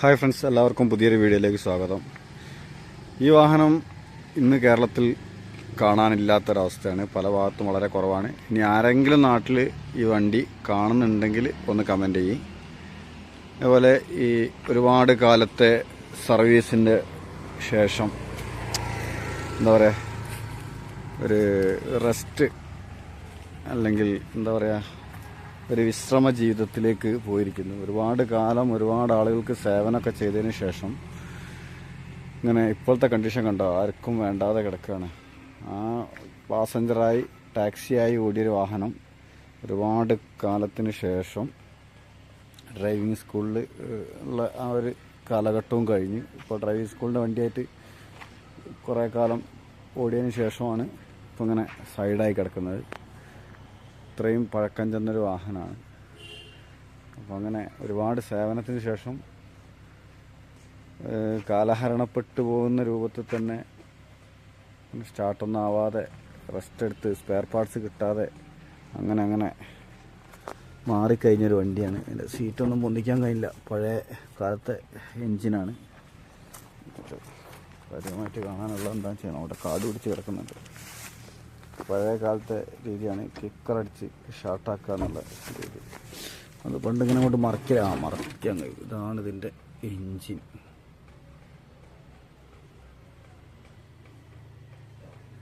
Hi friends എല്ലാവർക്കും പുതിയൊരു വീഡിയോയിലേക്ക് സ്വാഗതം. ഈ വാഹനം ഇന്ന് കേരളത്തിൽ കാണാനില്ലാത്തൊരവസ്ഥയാണ്. പല ഭാഗത്തും വളരെ കുറവാണ്. ഇനി ആരെങ്കിലും നാട്ടിൽ ഈ വണ്ടി കാണുന്നുണ്ടെങ്കിൽ ഒന്ന് കമന്റ് ചെയ്യും. അതുപോലെ ഈ ഒരുപാട് കാലത്തെ സർവീസിന്റെ ശേഷം എന്താ പറയുക ഒരു റെസ്റ്റ് അല്ലെങ്കിൽ എന്താ പറയുക ഒരു വിശ്രമ ജീവിതത്തിലേക്ക് പോയിരിക്കുന്നു. ഒരുപാട് കാലം ഒരുപാട് ആളുകൾക്ക് സേവനമൊക്കെ ചെയ്തതിന് ശേഷം ഇങ്ങനെ ഇപ്പോഴത്തെ കണ്ടീഷൻ കണ്ടോ? ആർക്കും വേണ്ടാതെ കിടക്കുകയാണ്. ആ പാസഞ്ചറായി ടാക്സിയായി ഓടിയൊരു വാഹനം ഒരുപാട് കാലത്തിന് ശേഷം ഡ്രൈവിംഗ് സ്കൂളിൽ ഉള്ള ആ ഒരു കാലഘട്ടവും കഴിഞ്ഞ് ഇപ്പോൾ ഡ്രൈവിംഗ് സ്കൂളിന്റെ വണ്ടിയായിട്ട് കുറേ കാലം ഓടിയതിന് ശേഷമാണ് ഇപ്പോൾ ഇങ്ങനെ സൈഡായി കിടക്കുന്നത്. ഇത്രയും പഴക്കം ചെന്നൊരു വാഹനമാണ്. അപ്പം അങ്ങനെ ഒരുപാട് സേവനത്തിന് ശേഷം കാലഹരണപ്പെട്ടു പോകുന്ന രൂപത്തിൽ തന്നെ സ്റ്റാർട്ടൊന്നും ആവാതെ റെസ്റ്റ് എടുത്ത് സ്പെയർ പാർട്സ് കിട്ടാതെ അങ്ങനെ അങ്ങനെ മാറിക്കഴിഞ്ഞൊരു വണ്ടിയാണ്. എന്റെ സീറ്റൊന്നും പൊന്തിക്കാൻ കഴിയില്ല. പഴയ കാലത്തെ എൻജിനാണ്. കാര്യമായിട്ട് കാണാനുള്ള എന്താ ചെയ്യണം? അവിടെ കാട് പിടിച്ച് കിടക്കുന്നുണ്ട്. പഴയ കാലത്തെ രീതിയാണ് കിക്കറടിച്ച് ഷാർട്ടാക്കുക എന്നുള്ള രീതി. അത് പണ്ട് ഇങ്ങനെ അങ്ങോട്ട് മറക്കില്ല മറക്കാൻ കഴിയും ഇതാണ് ഇതിന്റെ എഞ്ചിൻ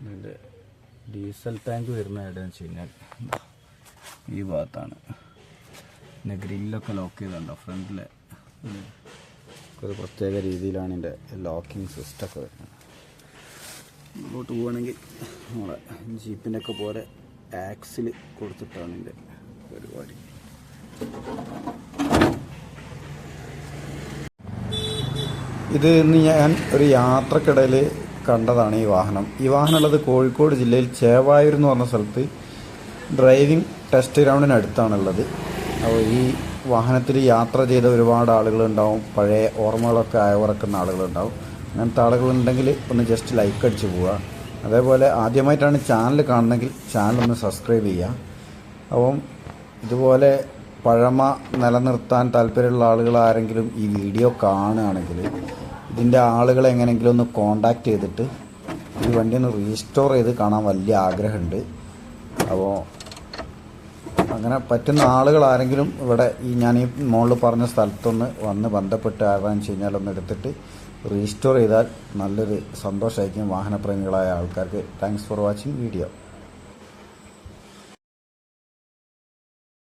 ഇതിന്റെ ഡീസൽ ടാങ്ക് വരുന്ന എവിടെയെന്ന് വെച്ച് കഴിഞ്ഞാൽ ഈ ഭാഗത്താണ്. പിന്നെ ഗ്രില്ലൊക്കെ ലോക്ക് ചെയ്തിട്ടുണ്ടോ? ഫ്രണ്ടിലെ ഒരു പ്രത്യേക രീതിയിലാണ് ഇതിന്റെ ലോക്കിംഗ് സിസ്റ്റമൊക്കെ വരുന്നത്. മുമ്പോട്ട് പോവുകയാണെങ്കിൽ നമ്മളെ ജീപ്പിന്റെ ഒക്കെ പോലെ ആക്സിൽ കൊടുത്തിട്ടാണ് ഇതിന്റെ പരിപാടി. ഇത് ഇന്ന് ഞാൻ ഒരു യാത്രക്കിടയിൽ കണ്ടതാണ് ഈ വാഹനം. ഈ വാഹനം ഉള്ളത് കോഴിക്കോട് ജില്ലയിൽ ചേവായൂർ എന്ന് പറഞ്ഞ സ്ഥലത്ത് ഡ്രൈവിംഗ് ടെസ്റ്റ് ഗ്രൗണ്ടിനടുത്താണുള്ളത് അപ്പോൾ ഈ വാഹനത്തിൽ യാത്ര ചെയ്ത ഒരുപാട് ആളുകളുണ്ടാവും. പഴയ ഓർമ്മകളൊക്കെ അയവിറക്കുന്ന ആളുകളുണ്ടാവും. അങ്ങനത്തെ ആളുകളുണ്ടെങ്കിൽ ഒന്ന് ജസ്റ്റ് ലൈക്ക് അടിച്ച് പോവുക. അതേപോലെ ആദ്യമായിട്ടാണ് ചാനൽ കാണുന്നതെങ്കിൽ ചാനൽ ഒന്ന് സബ്സ്ക്രൈബ് ചെയ്യുക. അപ്പം ഇതുപോലെ പഴമ നിലനിർത്താൻ താല്പര്യമുള്ള ആളുകൾ ആരെങ്കിലും ഈ വീഡിയോ കാണുകയാണെങ്കിൽ ഇതിന്റെ ആളുകളെ എങ്ങനെയെങ്കിലും ഒന്ന് കോണ്ടാക്ട് ചെയ്തിട്ട് ഈ വണ്ടി ഒന്ന് റീസ്റ്റോർ ചെയ്ത് കാണാൻ വലിയ ആഗ്രഹമുണ്ട്. അപ്പോൾ അങ്ങനെ പറ്റുന്ന ആളുകൾ ആരെങ്കിലും ഇവിടെ ഈ ഞാൻ ഈ മുകളിൽ പറഞ്ഞ സ്ഥലത്തൊന്ന് വന്ന് ബന്ധപ്പെട്ട് ആരാന്ന് വെച്ച് കഴിഞ്ഞാൽ ഒന്ന് എടുത്തിട്ട് റീസ്റ്റോർ ചെയ്താൽ നല്ലൊരു സന്തോഷമായിരിക്കും വാഹനപ്രേമികളായ ആൾക്കാർക്ക്. Thanks for watching video